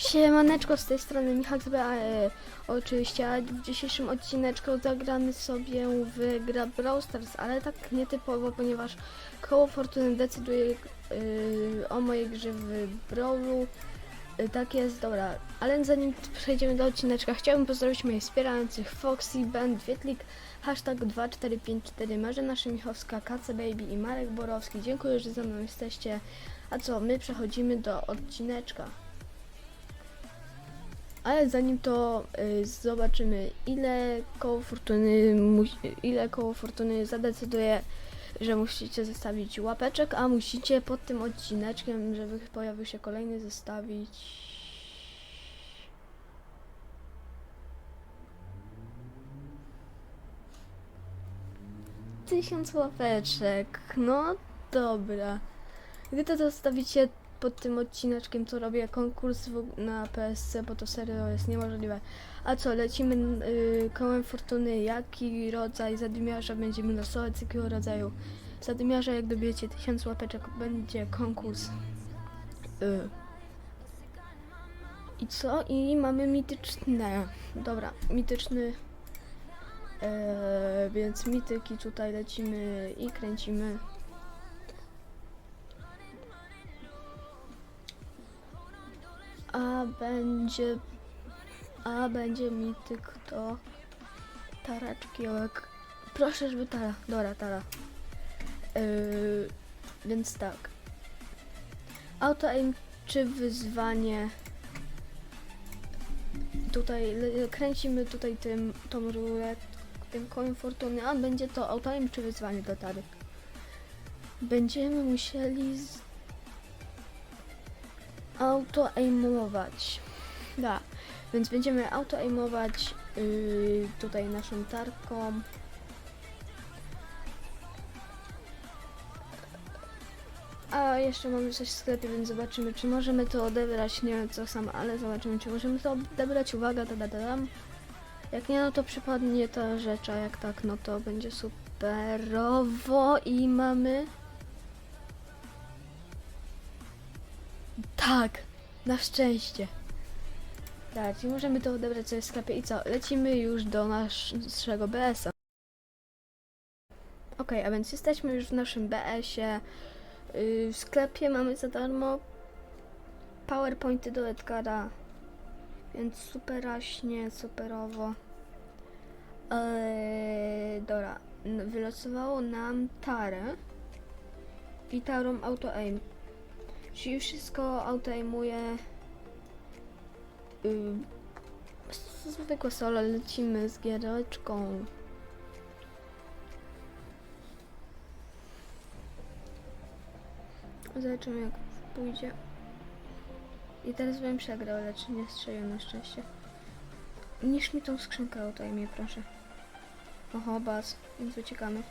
Siemaneczko, z tej strony Michał ZBAE. Oczywiście, a w dzisiejszym odcineczku zagramy sobie w gra Brawl Stars, ale tak nietypowo, ponieważ koło fortuny decyduje yy, o mojej grze w Brawlu. Yy, tak jest, dobra. Ale zanim przejdziemy do odcineczka, chciałbym pozdrowić moich wspierających Foxy, Ben, Wietlik, hashtag 2454, Marzena Szymichowska, Kace Baby i Marek Borowski. Dziękuję, że ze mną jesteście. A co, my przechodzimy do odcineczka. Ale zanim to y, zobaczymy ile koło fortuny ile koło fortuny zadecyduje, że musicie zostawić łapeczek, a musicie pod tym odcineczkiem, żeby pojawił się kolejny zostawić tysiąc łapeczek. No dobra. Gdy to zostawicie pod tym odcineczkiem, to robię konkurs na PSC, bo to serio jest niemożliwe. A co, lecimy y, kołem fortuny, jaki rodzaj zadymiarza będziemy losować, z jakiego rodzaju zadymiarza, jak dobijecie 1000 łapeczek, będzie konkurs. Y. I co? I mamy mityczne. Dobra, mityczny. E, więc mityki tutaj lecimy i kręcimy. A będzie. A będzie mityk to. Taraczkiełek. Proszę, żeby tara. Dobra, tara. Yy, więc tak. Auto aim czy wyzwanie. Tutaj kręcimy tutaj tym tą rulet, tym kołem fortuny, a będzie to auto aim czy wyzwanie dla tary. Będziemy musieli auto aimować. Da, więc będziemy auto aimować yy, tutaj naszą tarką. A jeszcze mamy coś w sklepie, więc zobaczymy, czy możemy to odebrać. Nie wiem co sam, ale zobaczymy, czy możemy to odebrać. Uwaga, da, da, da. Jak nie, no to przypadnie ta rzecz, a jak tak, no to będzie superowo i mamy. Tak, na szczęście. Tak, czyli możemy to odebrać sobie w sklepie i co? Lecimy już do nasz- naszego BS-a. Okej, a więc jesteśmy już w naszym BS-ie. Yy, w sklepie mamy za darmo PowerPointy do Edgara. Więc superaśnie, superowo. Eee, dobra, wylosowało nam tarę i tarą auto aim. Czyli wszystko autoaimuje. Yy, zwykłe solo, lecimy z giereczką. Zobaczymy jak pójdzie. I teraz bym przegrał, lecz nie strzelił na szczęście. Niż mi tą skrzynkę autoaimie, proszę. Oho, baz, więc uciekamy.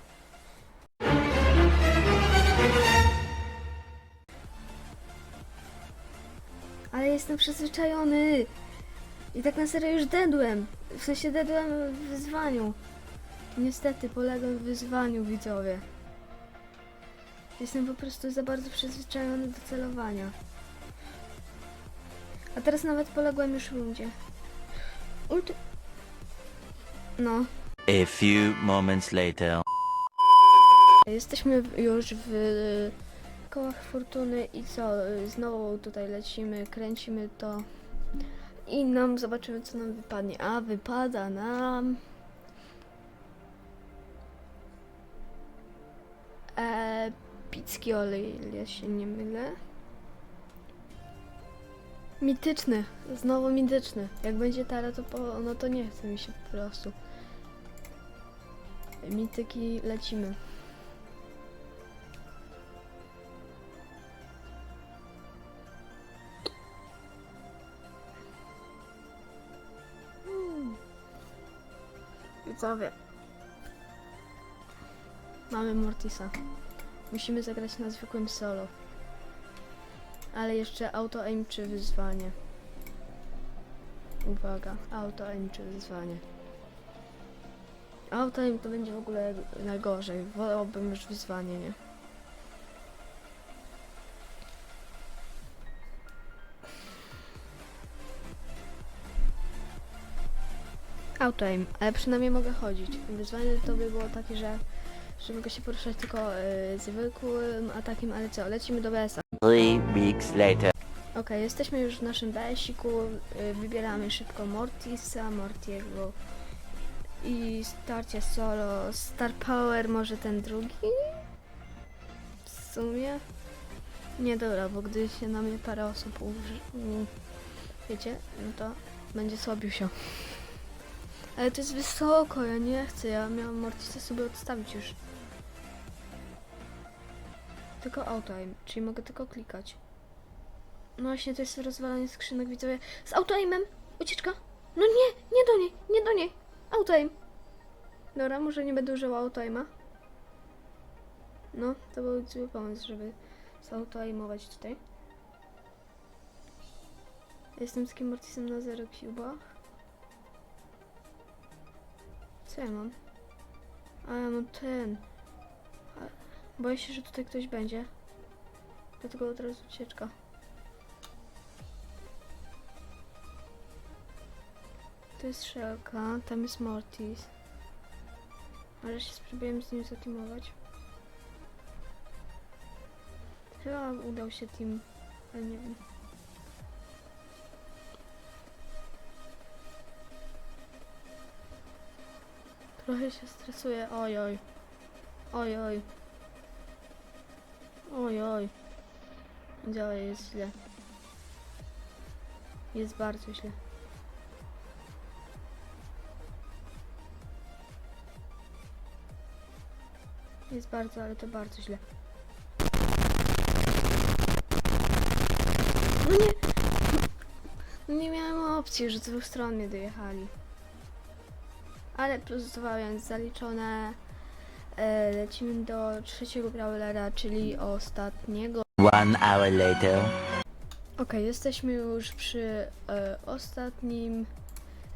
Jestem przyzwyczajony. I tak na serio już dedłem. W sensie dedłem w wyzwaniu. Niestety poległem w wyzwaniu, widzowie. Jestem po prostu za bardzo przyzwyczajony do celowania. A teraz nawet poległem już w rundzie. Ulti... No. A few moments later. Jesteśmy już w kołach fortuny i co? Znowu tutaj lecimy, kręcimy to i nam zobaczymy co nam wypadnie. A wypada nam. Epicki olej, ile się nie mylę. Mityczny, znowu mityczny. Jak będzie tara, to po, no to nie chce mi się po prostu. Mityki lecimy. Widzowie. Mamy Mortisa. Musimy zagrać na zwykłym solo. Ale jeszcze auto aim czy wyzwanie. Uwaga, auto aim czy wyzwanie. Auto aim to będzie w ogóle najgorzej. Wolałbym już wyzwanie, nie? Auto-aim, ale przynajmniej mogę chodzić. Wyzwanie to by było takie, że, że mogę się poruszać tylko y, zwykłym atakiem, ale co, lecimy do BS-a. Three weeks later. Okej, jesteśmy już w naszym BS-iku, y, wybieramy szybko Mortisa, Mortiego i starcie solo, Star Power może ten drugi? W sumie? Nie dobra, bo gdy się na mnie parę osób uży... wiecie, no to będzie słabił się. Ale to jest wysoko, ja nie chcę, ja miałam Mortisa sobie odstawić już. Tylko auto-aim, czyli mogę tylko klikać. No właśnie, to jest rozwalanie skrzynek, widzowie. Z auto-aimem! Ucieczka! No nie, nie do niej, nie do niej. Auto-aim. Dobra, może nie będę użyła auto-aima. No, to był zły pomysł, żeby zauto-aimować tutaj. Jestem z kim Mortisem na zero cubach. Co ja mam? A ja mam ten. Boję się, że tutaj ktoś będzie. Dlatego od razu ucieczka. To jest Szelka, tam jest Mortis. Ale się spróbujemy z nim zateamować. Chyba udał się team, ale nie wiem. Trochę się stresuję, oj oj. Oj oj. Oj oj. Działa jest źle. Jest bardzo źle. Jest bardzo, ale to bardzo źle. No nie! No nie miałem opcji, że z dwóch stron mnie dojechali. Ale więc zaliczone. E, lecimy do trzeciego brawlera, czyli ostatniego. One hour later. Okej, jesteśmy już przy e, ostatnim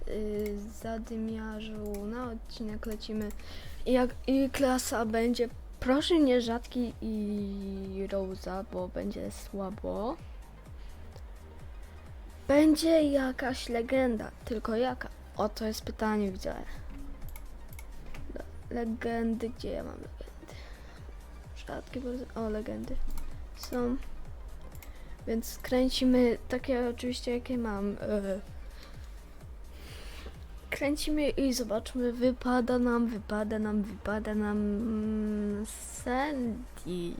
y, zadymiarzu. Na odcinek lecimy. I, jak, I klasa będzie, proszę nie rzadki i Rosa, bo będzie słabo. Będzie jakaś legenda, tylko jaka? O, to jest pytanie, widzę. Le- Legendy, gdzie ja mam legendy? Rzadkie bardzo. O, legendy. Są. Więc kręcimy takie oczywiście jakie mam. e, kręcimy i zobaczmy, wypada nam, wypada nam, wypada nam mm, Sandy.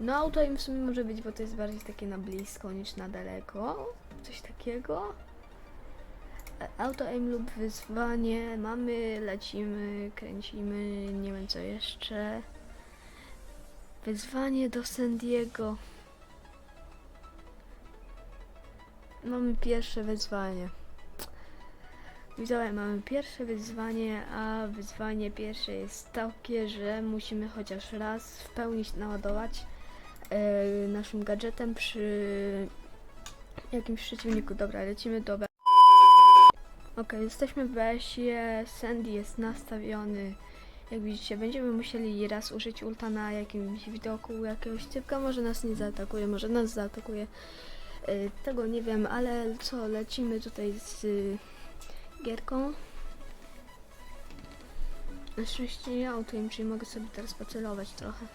No auto im w sumie może być, bo to jest bardziej takie na blisko niż na daleko. Coś takiego. Auto aim lub wyzwanie. Mamy, lecimy, kręcimy, nie wiem co jeszcze. Wyzwanie do Sandiego. Mamy pierwsze wyzwanie. Widzowie, mamy pierwsze wyzwanie, a wyzwanie pierwsze jest takie, że musimy chociaż raz w pełni naładować e, naszym gadżetem przy jakimś przeciwniku. Dobra, lecimy do. Ok, jesteśmy w BS-ie, Sandy jest nastawiony. Jak widzicie, będziemy musieli raz użyć ulta na jakimś widoku jakiegoś typka. Może nas nie zaatakuje, może nas zaatakuje. Y, Tego nie wiem, ale co, lecimy tutaj z y, gierką. Na szczęście nie autem, czyli mogę sobie teraz pocelować trochę.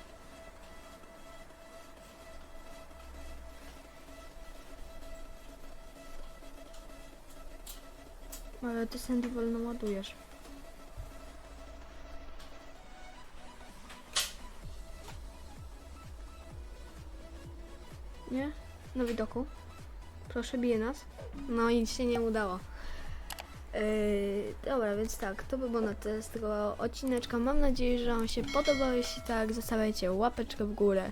Ale ty Sandy wolno ładujesz. Nie? Na widoku. Proszę, bije nas. No i się nie udało. Yy, dobra, więc tak, to by było na tyle z tego odcineczka. Mam nadzieję, że Wam się podobał. Jeśli tak, zostawiajcie łapeczkę w górę,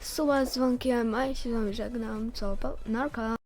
suba z dzwonkiem, a z Wami żegnam. Co? Narka!